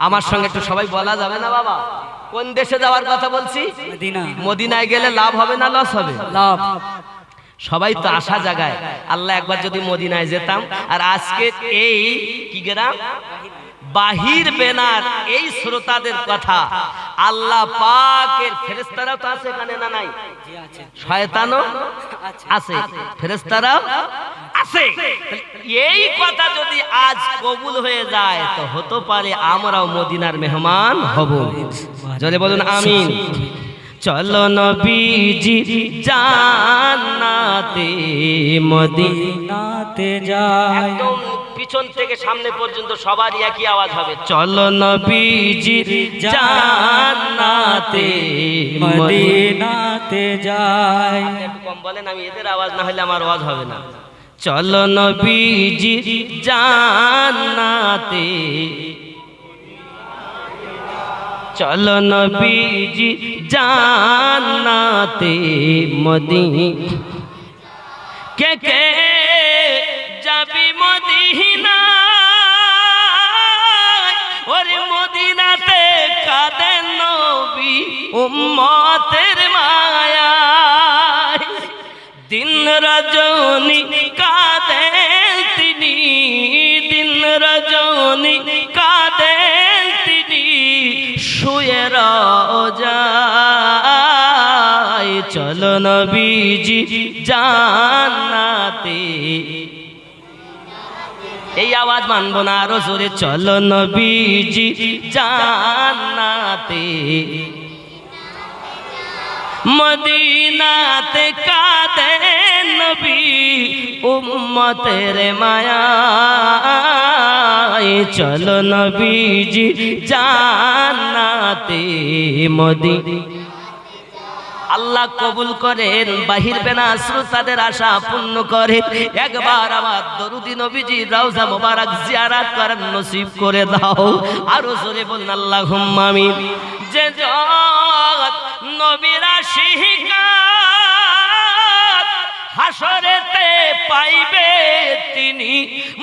আমার সঙ্গে একটু সবাই বলা যাবে না বাবা? কোন দেশে যাওয়ার কথা বলছি? মদিনা। মদিনায় গেলে লাভ হবে না লস হবে? লাভ। সবাই তো আসা জায়গায় আল্লাহ একবার যদি মদিনায় যেতাম আর আজকে এই কি গ্রাম? বাহির বেনার এই শ্রোতাদের কথা। আল্লাহ পাকের ফেরেস্তারাও তো আছে এখানে না নাই? শয়তানও আছে। ফেরেস্তারাও আছে। এই কথা যদি আজ কবুল হয়ে যায় তো হতে পারে আমরাও মদিনার মেহমান হব। জলে বলুন আমিন। চলো নবীজি জান্নাতে মদিনা নাতে যায় একদম পিছন থেকে সামনে পর্যন্ত সবারই একই আওয়াজ হবে। চলো নবীজি জান্নাতে মদিনা মদিনাতে যায় একটু কম বলেন আমি এদের আওয়াজ না হলে আমার আওয়াজ হবে না। চলো নবীজি জান্নাতে। চলো নবীজি জান্নাতে মদি কে কে উম্মতের মায়া দিন রজনী কাঁদেন তিনি, দিন রজনী কাঁদেন তিনি, শুয়ে যায়। চলো নবীজি জান্নাতে। এই আওয়াজ মানবো না আরও জোরে। চলো নবীজি জান্নাতে। মদিনাতে কাতে নবী উম্মতের মায়া চলো নবীজি জানাতে মদি আল্লাহ কবুল করেন, বাহির বেনা শ্রোতাদের আশা পূর্ণ করে একবার আমার দরুদি নবীজি রওজা মোবারক জিয়ারাত করার নসিব করে দাও। আরও জোরে বলুন আল্লাহ আমিন। যে নবীরা শিহিকা হাসরেতে পাইবে, তিনি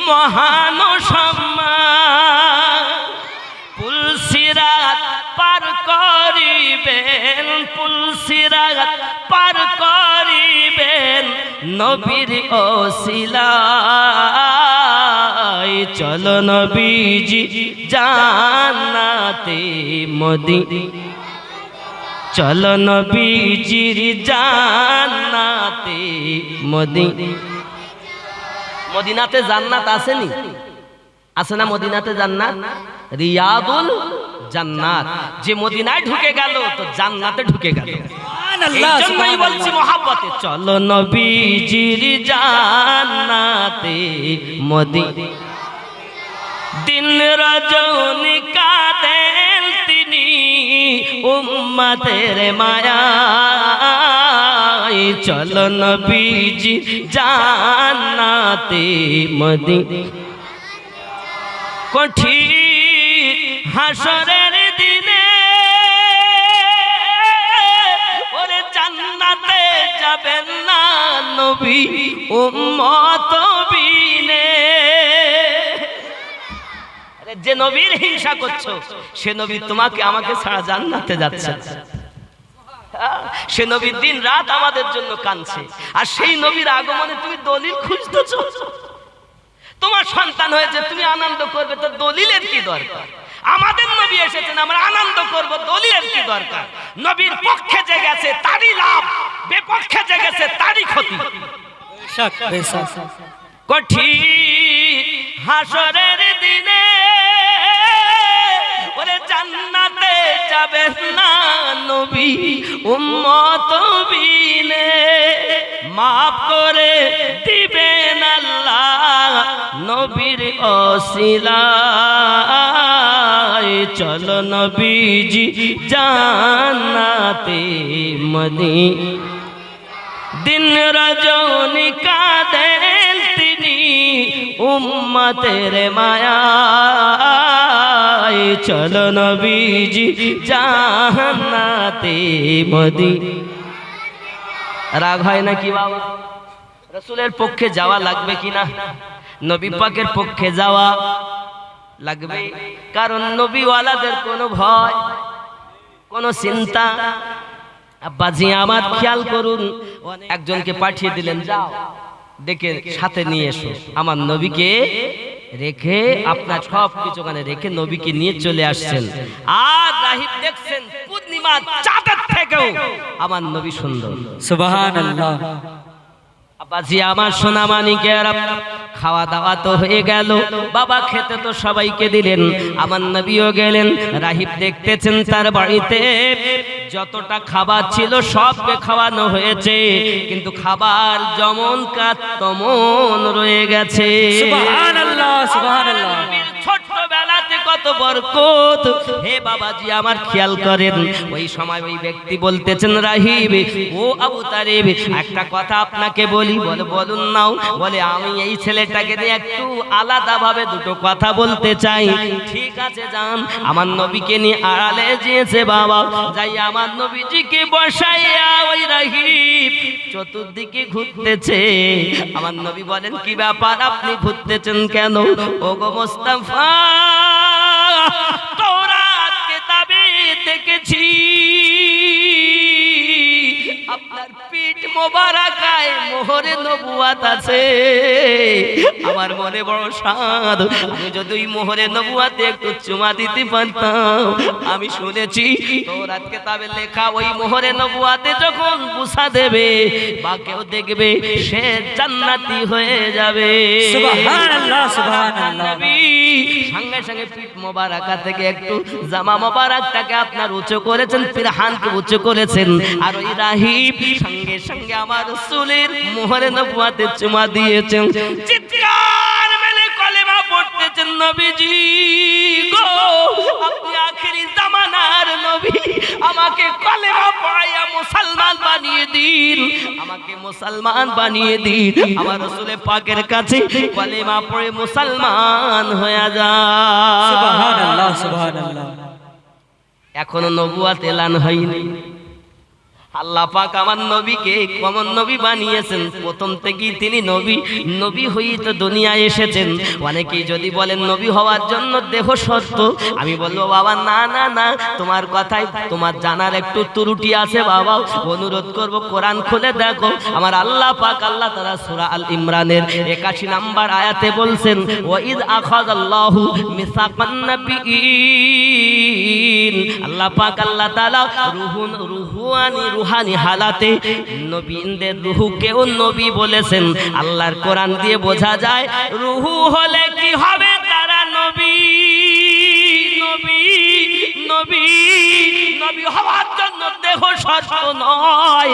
মহান সম্মান পুলসিরাত পার করিবেন নবীর ওসিলাই চলো নবীজি জান্নাতে মদি চলো নবীজির জান্নাতে মদি মদিনাতে জান্নাত আসেনি? আছে না মদিনাতে জান্নাত? রিয়াদুল জান্নাত। যে মদিনায় ঢুকে গেল তো জান্নাতে ঢুকে গেল। এই জন্যই বলছি মহাব্বতে চলো নবীজির জান্নাতে মদি দিন রজনী কাদেন তিনি উম্মতের মায়া চলো নবীজি জান্নাতে মদি কঠিন হাসরের দিনে ওরে জান্নাতে যাবেন না নবী, উম্মত বিনে। যে নবীর হিংসা করছ, সে নবী তোমাকে আমাকে ছাড়া জান্নাতে যাচ্ছে সে নবীর দিন রাত আমাদের জন্য কাঁদছে, আর সেই নবীর আগমনে তুমি দলিল খুঁজতেছো। তোমার সন্তান হয়েছে, তুমি আনন্দ করবে, তো দলিলের কি দরকার? আমাদের নবী এসেছেন, আমরা আনন্দ করব, দলিলের কি দরকার? নবীর পক্ষে যে গেছে, তারই লাভ, বিপক্ষে যে গেছে, তারই ক্ষতি। কঠিন হাসরের দিনে ওরে জান্নাতে যাবে না নবী, উম্মত বিনে। মাফ করে দিবেন আল্লাহ নবীর অশিলায় চলো নবীজি জান্নাতে মদি। দিন রজনী কাদেন তিনি উম্মতের মায়া চলো নবীজি জাহান্নাতে মদি। রাগ হয় নাকি বাবা? রসুলের পক্ষে যাওয়া লাগবে কিনা? নবী পাকের পক্ষে যাওয়া লাগবে। কারণ নবীওয়ালাদের কোনো ভয়, কোনো চিন্তা। আব্বাজি আমার খেয়াল করুন, একজনকে পাঠিয়ে দিলেন, যাও, ডেকে সাথে নিয়ে এসো। আমার নবীকে রেখে আপনার সব কিছু ওখানে রেখে নবীকে নিয়ে চলে আসছেন। আর রাহিব দেখছেন পূর্ণিমা চাঁদের থেকেও। আমার নবী সুন্দর। সুবহান আব্বাজি আমার সোনা মানিকের খাওয়া দাওয়া তো হয়ে গেল। বাবা খেতে তো সবাইকে দিলেন। আমার নবীও গেলেন। রাহিব দেখতেছেন তার বাড়িতে। যতটা খাবার ছিল সবকে খাওয়ানো হয়েছে। কিন্তু খাবার যেমন কাত তেমন রয়ে গেছে। কত বরকত। হে বাবাজি, আমার খেয়াল করেন, ওই সময় ওই ব্যক্তি বলতেছেন, রাহিব, ও আবু তারিব একটা কথা আপনাকে বলি, বলে, বলুন নাও। বলে, আমি এই ছেলেটাকে নিয়ে একটু আলাদা ভাবে দুটো কথা বলতে চাই। ঠিক আছে, যান। আমার নবীকে নিয়ে আড়ালে যেয়েছে বাবা। যাই, আমার নবীজিকে বসাইয়া ওই রাহিব চতুর্দিকে ঘুরতেছে। আমার নবী বলেন, কি ব্যাপার? আপনি ঘুরতেছেন কেন? ও গো মোস্তাফা মোবারকায় মোহরে নবুয়াত আছে। আমার মনে বড় স্বাদ আমি যদি মোহরে নবুয়াতে একটু চুমা দিতে পারতাম। আমি শুনেছি তোরাত কেতাবে লেখা ওই মোহরে নবুয়াতে যখন বুসা দেবে বা কেউ দেখবে সে জান্নাতি হয়ে যাবে। সুবহান আল্লাহ সুবহান আল্লাহ নবী সঙ্গে সঙ্গে পিঠ মোবারকা থেকে একটু জামা মোবারকটাকে আপনার উঁচু করেছেন পিরহানকে উঁচু করেছেন। আর ওই রাহিব সঙ্গে সঙ্গে আমার রসুলের মোহরে নবুয়াতে চুমা দিয়েছেন। চিৎকার! নবীজি গো আপনি আখেরি জামানার নবী। আমাকে কলেমা পড়াইয়া মুসলমান বানিয়ে দিন। আমাকে মুসলমান বানিয়ে দিন। আমার রসুলে পাকের কাছে কলেমা পড়ে মুসলমান হয়ে যা। এখনও নবুয়াত এলান হয়নি। আল্লাহ পাক আমার নবীকে কমন নবী বানিয়েছেন। প্রথম থেকেই তিনি নবী নবী হয়েই তো দুনিয়ায় এসেছেন। অনেকেই যদি বলেন নবী হওয়ার জন্য দেহ শর্ত আমি বলব, বাবা, না না না, তোমার কথাই তোমার জানার একটু ত্রুটি আছে, বাবা, অনুরোধ করব, কোরআন খুলে দেখো। আমার আল্লাহ পাক, আল্লাহ তারা সূরা আল ইমরানের 81 নাম্বার আয়াতে বলছেন, ওয়াইদ আখাযাল্লাহু মিসাকান নাবিয়িন আল্লাহ পাক, আল্লাহ তাআলা রুহুন রুহানি রুহানি হালাতে। নবীনদের রুহুকেও নবী বলেছেন। আল্লাহর কোরআন দিয়ে বোঝা যায়, রুহু হলে কি হবে তারা নবী? নবী নবী নবী জন্য নয়।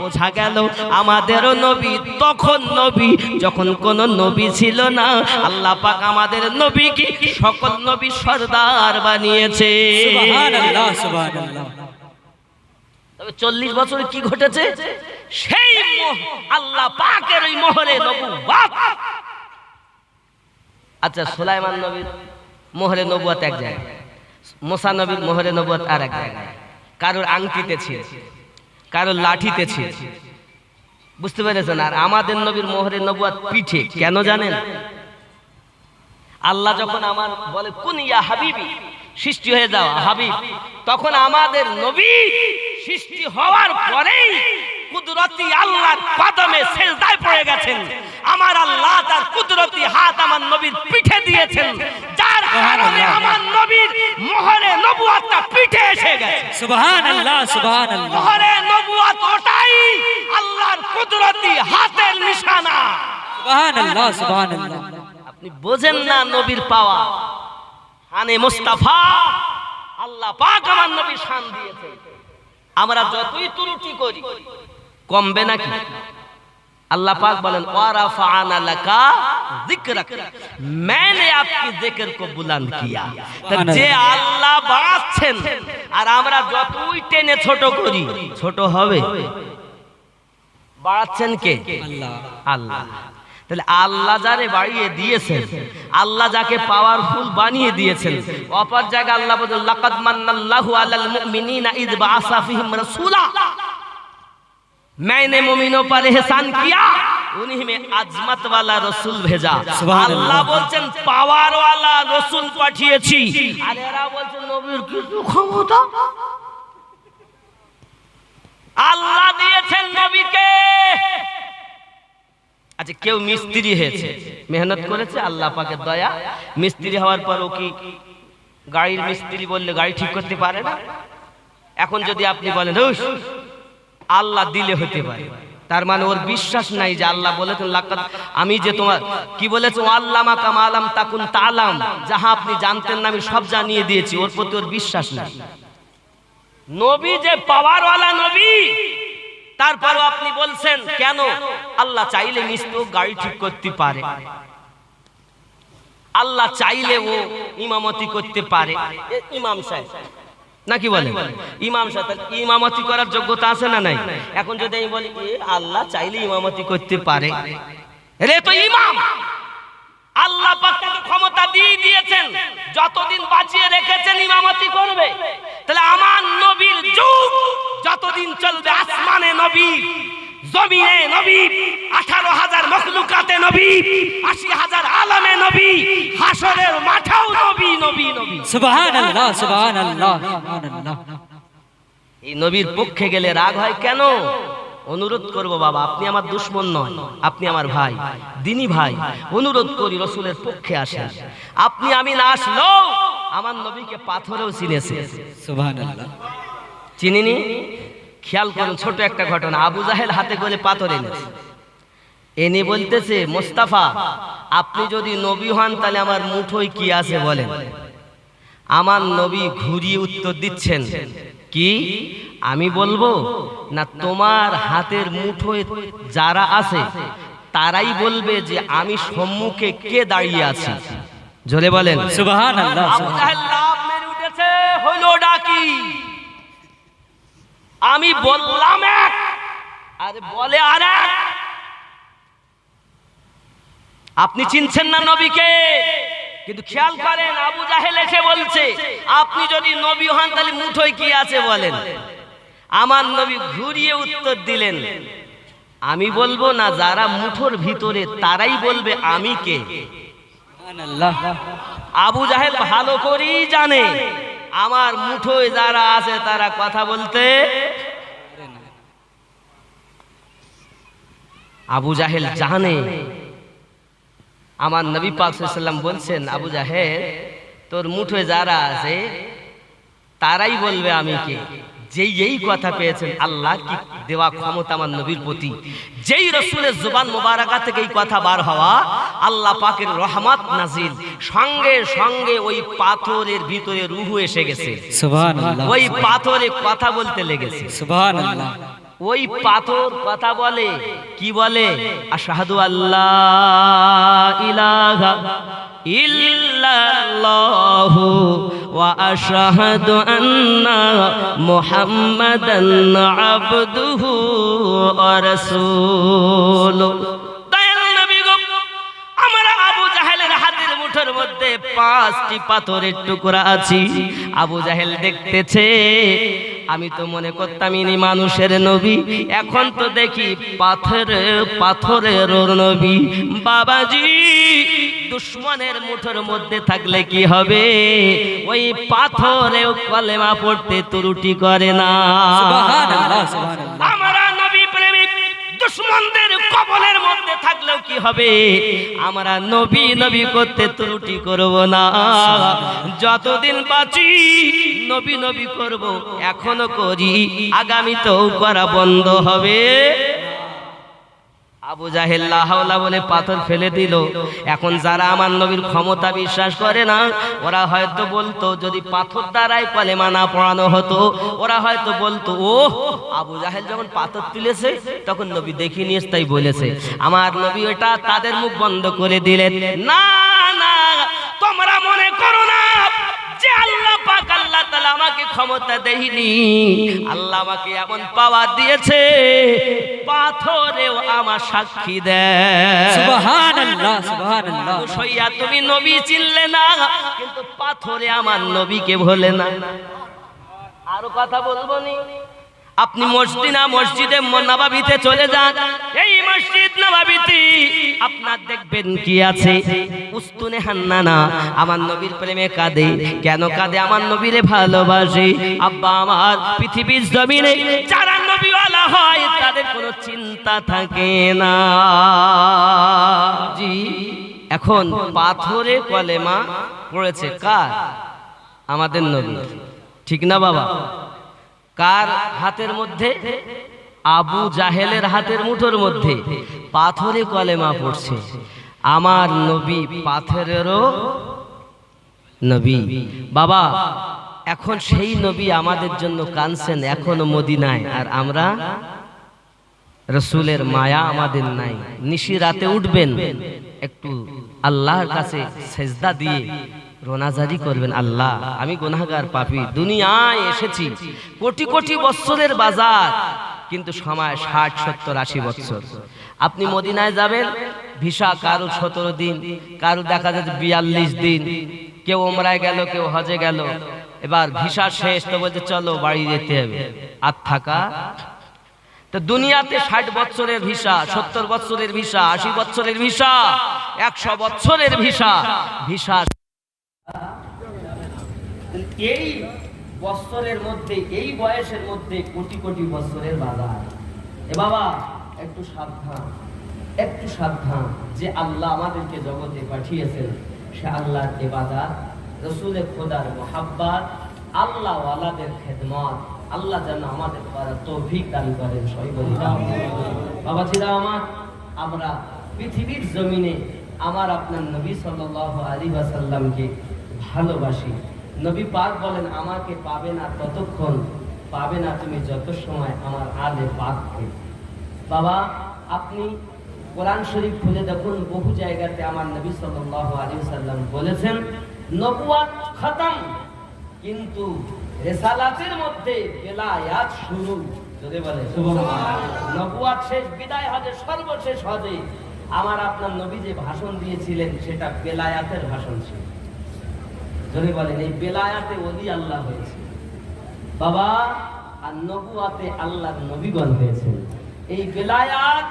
বোঝা গেল, আমাদেরও নবী, তখন নবী, যখন কোন নবী ছিল না আমাদের নবীকে সকল নবী সর্দার বানিয়েছে। চল্লিশ বছরে কি ঘটেছে? সেই আল্লাহ পাকের ওই মোহরে আচ্ছা সুলাইমান নবীর মোহরে নবুয়াত এক জায়গায়, মোসা নবীর নবুয়াত আর এক জায়গায়। কারোর আংটিতে ছিল, কারোর লাঠিতে ছিল। বুঝতে পেরেছেন? আর আমাদের নবীর মোহরে নবুয়াত পিঠে, কেন জানেন? আল্লাহ যখন আমার বলে, কোন ইয়া হাবিবি? সৃষ্টি হয়ে যাও, হাবিব। তখন আমাদের নবী সৃষ্টি হওয়ার পরেই কুদরতি আল্লাহর কদমে সেজদায় পড়ে গেছেন। আমার আল্লাহ তার কুদরতি হাত আমার নবীর পিঠে দিয়েছেন। যার কারণে আমার নবীর মোহরে নবুয়াতটা পিঠে এসে গেছে। সুবহান আল্লাহ সুবহান আল্লাহ মোহরে নবুয়াত ওটাই আল্লাহর কুদরতি হাতের নিশানা। সুবহান আল্লাহ সুবহান আল্লাহ আপনি বোঝেন না নবীর পাওয়া। আনে মুস্তাফা আল্লাহ পাক আমার নবী শান দিয়েছে আমরা যতই ত্রুটি করি কমবে নাকি? আল্লাহ পাক বলেন ওয়ারাফা'না লাকা যিকরাক। মানে আপনি যিকর কো বুলন্দ কিয়া। যে আল্লাহ বাঁচছেন আর আমরা যতই টেনে ছোট করি ছোট হবে? বাড়াচ্ছেন কে? আল্লাহ। আল্লাহ। তাহলে আল্লাহ যারে বাড়িয়ে দিয়েছেন আল্লাহ যাকে পাওয়ারফুল বানিয়ে দিয়েছেন অপর জায়গায় আল্লাহ বলেন লাকাদ মান্নাল্লাহু আলাল মুমিনিনা ইদ বাআসা ফিহিম রাসূলা मैंने मोमिनों पर एहसान किया উনি মে আজমত ওয়ালা রসুল ভেজা সুবহানাল্লাহ। আল্লাহ বলছেন পাওয়ার ওয়ালা রসুল পাঠিয়েছি আর এরা বলছেন নবীর কিছু ক্ষমতা আল্লাহ দিয়েছেন নবীকে আচ্ছা কেউ মিস্ত্রি হয়েছে। মেহনত করেছে আল্লাহ পাকের দয়া। মিস্ত্রি হওয়ার পর ও কি গাড়ির মিস্ত্রি বললে গাড়ি ঠিক করতে পারে না? এখন যদি আপনি বলেন "হুস, আল্লাহ দিলে হতে পারে। তার মানে ওর বিশ্বাস নাই যে আল্লাহ বলেছেন লাকাত আমি যে তোমার কি বলেছে? আল্লামা কাম আলাম তাকুন তালাম যাহা আপনি জানতেন না আমি সব জানিয়ে দিয়েছি ওর প্রতি ওর বিশ্বাস নাই। নবী যে পাওয়ারওয়ালা নবী! তারপরও আপনি বলছেন, কেন? আল্লাহ চাইলে মিস্ত্রি গাড়ি ঠিক করতে পারে। আল্লাহ চাইলে ও ইমামতি করতে পারে। ইমাম সাহেব, নাকি বলে ইমাম সাহেব ইমামতি করার যোগ্যতা আছে না নাই? এখন যদি আমি বলি আল্লাহ চাইলে ইমামতি করতে পারে। রে তো ইমাম! আল্লাহ পাক ক্ষমতা দিয়ে দিয়েছেন। যতদিন বাঁচিয়ে রেখেছেন ইমামতি করবে তাহলে আমার নবীর যুগ যতদিন চলবে আসমানে নবী জমিনে নবী আঠারো হাজার মখলুকাতে নবী আশি হাজার আলমে নবী হাসরের মাঠেও নবী নবী নবী। সুবহানাল্লাহ সুবহানাল্লাহ সুবহানাল্লাহ। এই নবীর পক্ষে গেলে রাগ হয় কেন? অনুরোধ করব বাবা আপনি আমার দুশ্মন নয় আপনি আমার ভাই দিনী ভাই অনুরোধ করি রসুলের পক্ষে আসেন। আপনি আমি না আসলেও আমার নবীকে পাথরেও চিনেছে চিনিনি? খেয়াল করুন ছোট একটা ঘটনা। আবু জাহেল হাতে করে পাথর এনেছে। এনে বলতেছে মোস্তাফা আপনি যদি নবী হন তাহলে আমার মুঠোয় কি আছে বলেন? আমার নবী ঘুরিয়ে উত্তর দিচ্ছেন। কি? আমি বলব না তোমার হাতের মুঠোয় যারা আছে তারাই বলবে যে আমি সম্মুখে কে দাঁড়িয়ে আছি। জোরে বলেন। ডাকি। আমি বললাম এক আরে বলে আর এক। আপনি চিনছেন না নবীকে? কিন্তু খেয়াল করেন আবু জাহেল এসে বলছে আপনি যদি নবী হন তাহলে মুঠোয় কি আছে বলেন? আমার নবী ঘুরিয়ে উত্তর দিলেন আমি বলব না যারা মুঠোর ভিতরে তারাই বলবে আমি কে? আবু জাহেল ভালো করেই জানে আমার মুঠোয় যারা আছে তারা কথা বলতে আবু জাহেল জানে আমার নবী পাকসাল্লাম বলছেন আবু জাহেল তোর মুঠোয় যারা আছে তারাই বলবে আমি কে? যেই এই কথা পেয়েছেন আল্লাহ কি দেওয়া ক্ষমতা আমার নবীর প্রতি? যেই রসুলের জুবান মোবারকা থেকে এই কথা বার হওয়া আল্লাহ পাকের রহমত নাজিল। সঙ্গে সঙ্গে ওই পাথরের ভিতরে রুহু এসে গেছে। ওই পাথরে কথা বলতে লেগেছে। ওই পাথর কথা বলে কি বলে? আশহাদু আল্লাহ ইলাহা ইল্লাল্লাহু ওয়া আশহাদু আন্না মুহাম্মাদান আবদুহু ওয়া রাসূলুহু মুঠোর মধ্যে পাঁচটি পাথরের টুকরা আছি। আবু জাহেল দেখতেছে আমি তো মনে করতাম ইনি মানুষের নবী। এখন তো দেখি পাথর পাথরের নবী। বাবাজি দুশ্মনের মুঠোর মধ্যে থাকলে কি হবে? ওই পাথরেও কলেমা পড়তে ত্রুটি করে না। সুবহানাল্লাহ সুবহানাল্লাহ। আমরা দুশ্মনদের কবলের মধ্যে থাকলেও কি হবে? আমরা নবী নবী করতে ত্রুটি করব না। যতদিন বাঁচি, নবী নবী করব, এখনও করি। আগামীতেও করা বন্ধ হবে। আবু জাহেল লা হাওলা বলে পাথর ফেলে দিল। এখন যারা আমার নবীর ক্ষমতা বিশ্বাস করে না, ওরা হয়তো বলতো, যদি পাথর দ্বারাই কলেমা না পড়ানো হতো, ওরা হয়তো বলতো ও আবু জাহেল যখন পাথর তুলেছে, তখন নবী দেখি নিয়ে তাই বলেছে। আমার নবী ওটা তাদের মুখ বন্ধ করে দিলেন। না না, তোমরা মনে করো না ক্ষমতা দেয়নি আল্লাহ আমাকে এমন পাওয়ার দিয়েছে পাথরেও আমার সাক্ষী দেয়। সুবহানাল্লাহ সুবহানাল্লাহ। সইয়া তুমি নবী চিনলে না কিন্তু পাথরে আমার নবীকে ভোলে না। আরও কথা বলব নি? আপনি মসজিদা মসজিদে নবাবিতে চলে যান। এই মসজিদ নবাবিতে আপনার দেখবেন কি আছে? উস্তুনে হান্নানা, আমার নবীর প্রেমে কাঁদে। কেন কাঁদে? আমার নবীরে ভালোবাসে। আব্বা, আমার পৃথিবীর জমিনে যারা নবীওয়ালা হয়, তাদের কোনো চিন্তা থাকে না। জি, এখন পাথরে কলেমা পড়েছে কার? আমাদের নবী ঠিক না, বাবা? কার হাতের মধ্যে? আবু জাহেলের হাতের মুঠোর মধ্যে। পাথরে কলেমা পড়ছে। আমার নবী পাথরেরও নবী। বাবা, এখন সেই নবী আমাদের জন্য কানছেন এখনও মদিনায়, আর আমরা রসুলের মায়া আমাদের নাই। নিশি রাতে উঠবেন, একটু আল্লাহর কাছে সেজদা দিয়ে রোনাজারি করবেন, আল্লাহ, আমি গুনাহগার পাপি, দুনিয়ায় এসেছি, কোটি কোটি বৎসরের বাজার, কিন্তু সময় ষাট, সত্তর, আশি বছর আপনি মদিনায় যাবেন, ভিসা কারও সতেরো দিন, কারও দেখা যাচ্ছে বিয়াল্লিশ দিন, কেউ ওমরায় গেল, কেউ হজে গেল, এবার ভিসা শেষ, তো বলছে চলো বাড়ি যেতে হবে। আর থাকা? তো দুনিয়াতে ষাট বছরের ভিসা, সত্তর বছরের ভিসা, আশি বছরের ভিসা, একশো বছরের ভিসা ভিসা এই বছরের মধ্যে, এই বয়সের মধ্যে কোটি কোটি বছরের বাজার। এ বাবা, একটু সাবধান একটু সাবধান যে আল্লাহ আমাদেরকে জগতে পাঠিয়েছেন। সে আল্লাহর এবাদাত রসুলে খোদার মোহাব্বাত আল্লাহ আলাদের খেদমত, আল্লাহ যেন আমাদের দ্বারা তৌফিক দান করেন সই বাবা ছিলাম আমার, আমরা পৃথিবীর জমিনে আমার আপনার নবী সাল্লাল্লাহু আলী ওয়াসাল্লামকে ভালোবাসি। নবী পাক বলেন, আমাকে পাবে না ততক্ষণ, পাবে না তুমি যত সময় আমার আলে পাককে। বাবা, আপনি কোরআন শরীফ খুলে দেখুন, বহু জায়গাতে আমার নবী সাল্লাল্লাহু আলাইহি সাল্লাম বলেছেন নবুয়াত খতম, কিন্তু রেসালাতের মধ্যে বেলায়াত শুরু। যদি বলে নবুয়াত শেষ, বিদায় হজে সর্বশেষ হজে আমার আপনার নবী যে ভাষণ দিয়েছিলেন, সেটা বেলায়াতের ভাষণ ছিল। যদি বলেন, এই বেলায়াতে ওলি আল্লাহ হয়েছে। বাবা, আর নবুয়াতে আল্লাহর নবীগণ হয়েছে। এই বেলায়াত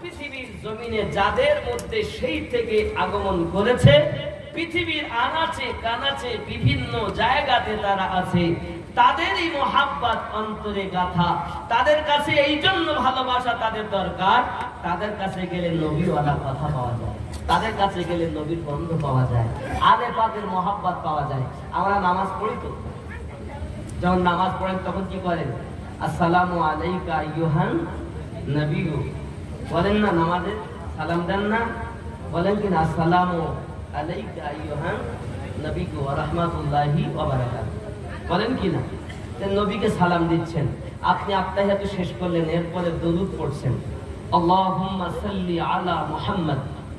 পৃথিবীর জমিনে যাদের মধ্যে সেই থেকে আগমন করেছে, পৃথিবীর আনাচে কানাচে বিভিন্ন জায়গাতে তারা আছে, তাদেরই মোহাব্বত, অন্তরে গাথা। তাদের কাছে এই জন্য ভালোবাসা তাদের দরকার, তাদের কাছে গেলে নবীওয়ালা কথা পাওয়া যায়। তাদের কাছে গেলে নবীর গন্ধ পাওয়া যায়, আলে পাকের মোহাব্বত পাওয়া যায়। আমরা নামাজ পড়ি তো। যখন নামাজ পড়েন, তখন কি করেন? আসসালামু আলাইকা ইউহান নবীগু বলেন না নামাজে সালাম দেন না। বলেন কি না, আসসালামু আলাইকা ইউহান ওয়া রাহমাতুল্লাহি বলেন কি না? নবীকে সালাম দিচ্ছেন। আপনি আত্মাহিয়াত শেষ করলেন, এরপরে দরুদ পড়ছেন। আল্লাহুম্মা সাল্লি আলা মুহাম্মদ।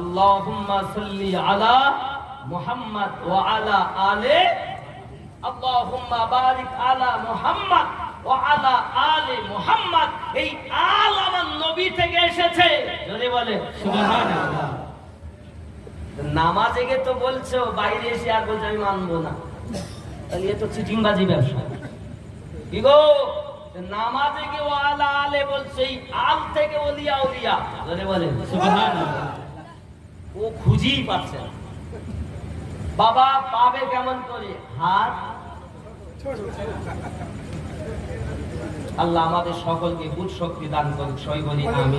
আল্লাহুম্মা সাল্লি আলা মুহাম্মদ ওয়া আলা আলে আল্লাহুম্মা বারিক আলা মুহাম্মদ ওয়া আলা আলে মুহাম্মদ। এই আল আমার নবী থেকে এসেছে। যদি বলে সুবহানাল্লাহ। নামাজে গিয়ে তো বলছো, বাইরে এসে আর বলছে, আমি মানবো না। তাহলে এ তো চিটিংবাজি ব্যবসা। কি গো? নামাজে গিয়ে আলা আলে বলছে, এই আল থেকে ওলিয়া ওলিয়া যদি বলে সুবহানাল্লাহ। ও খুঁজেই পাচ্ছে না। বাবা পাবে কেমন করে? হাত? আল্লাহ আমাদের সকলকে বুধ শক্তি দান করুক সই বলি আমি